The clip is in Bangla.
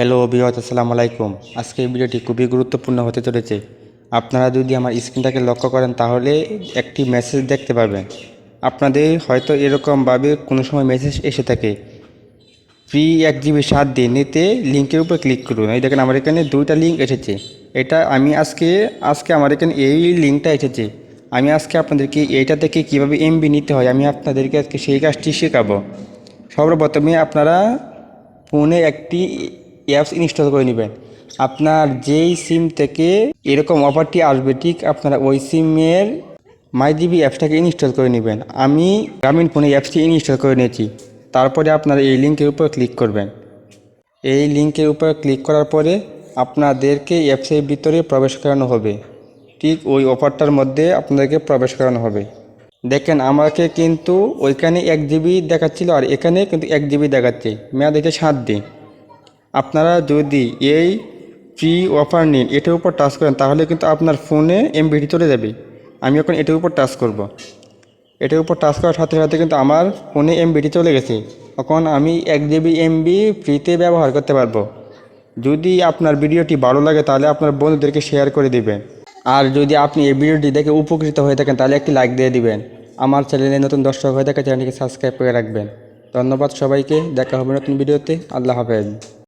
হ্যালো বিহাত আসসালামু আলাইকুম। আজকে এই ভিডিওটি খুবই গুরুত্বপূর্ণ হতে চলেছে। আপনারা যদি আমার স্ক্রিনটাকে লক্ষ্য করেন, তাহলে একটি মেসেজ দেখতে পাবেন আপনাদের হয়তো এরকমভাবে কোনো সময় মেসেজ এসে থাকে। ফ্রি এক জিবি সাত দিন নিতে লিঙ্কের উপর ক্লিক করুন। এই দেখেন আমার এখানে দুইটা লিঙ্ক এসেছে। এটা আমি আজকে আজকে আমার এখানে এই লিঙ্কটা এসেছে। আমি আজকে আপনাদেরকে এইটা থেকে কীভাবে এমবি নিতে হয়, আমি আপনাদেরকে আজকে সেই কাজটি শেখাবো। সর্বপ্রথমে আপনারা ফোনে একটি অ্যাপস ইনস্টল করে নেবেন। আপনার যেই সিম থেকে এরকম অফারটি আসবে, ঠিক আপনারা ওই সিমের মাইডিবি অ্যাপসটাকে ইনস্টল করে নেবেন। আমি গ্রামীণ ফোনে অ্যাপসটি ইনস্টল করে নিয়েছি। তারপরে আপনারা এই লিঙ্কের উপর ক্লিক করবেন। এই লিঙ্কের উপর ক্লিক করার পরে আপনাদেরকে অ্যাপসের ভিতরে প্রবেশ করানো হবে। ঠিক ওই অফারটার মধ্যে আপনাদেরকে প্রবেশ করানো হবে। দেখেন, আমাকে কিন্তু ওইখানে এক জিবি দেখাচ্ছিল আর এখানে কিন্তু এক জিবি দেখাচ্ছে। মেয়াদ হচ্ছে সাত দিন। আপনারা যদি এই ফ্রি অফার নিন, এটার উপর টাচ করেন, তাহলে কিন্তু আপনার ফোনে এমবিটি চলে যাবে। আমি এখন এটার উপর টাচ করব। এটার উপর টাচ করার সাথে সাথে কিন্তু আমার ফোনে এমবিটি চলে গেছে। এখন আমি এক জিবি এমবি ফ্রিতে ব্যবহার করতে পারব। যদি আপনার ভিডিওটি ভালো লাগে, তাহলে আপনার বন্ধুদেরকে শেয়ার করে দিবেন। আর যদি আপনি এই ভিডিওটি দেখে উপকৃত হয়ে থাকেন, তাহলে একটি লাইক দিয়ে দিবেন। আমার চ্যানেলে নতুন দর্শক হয়ে থাকে চ্যানেলটিকে সাবস্ক্রাইব করে রাখবেন। ধন্যবাদ সবাইকে। দেখা হবে নতুন ভিডিওতে। আল্লাহ হাফেজ।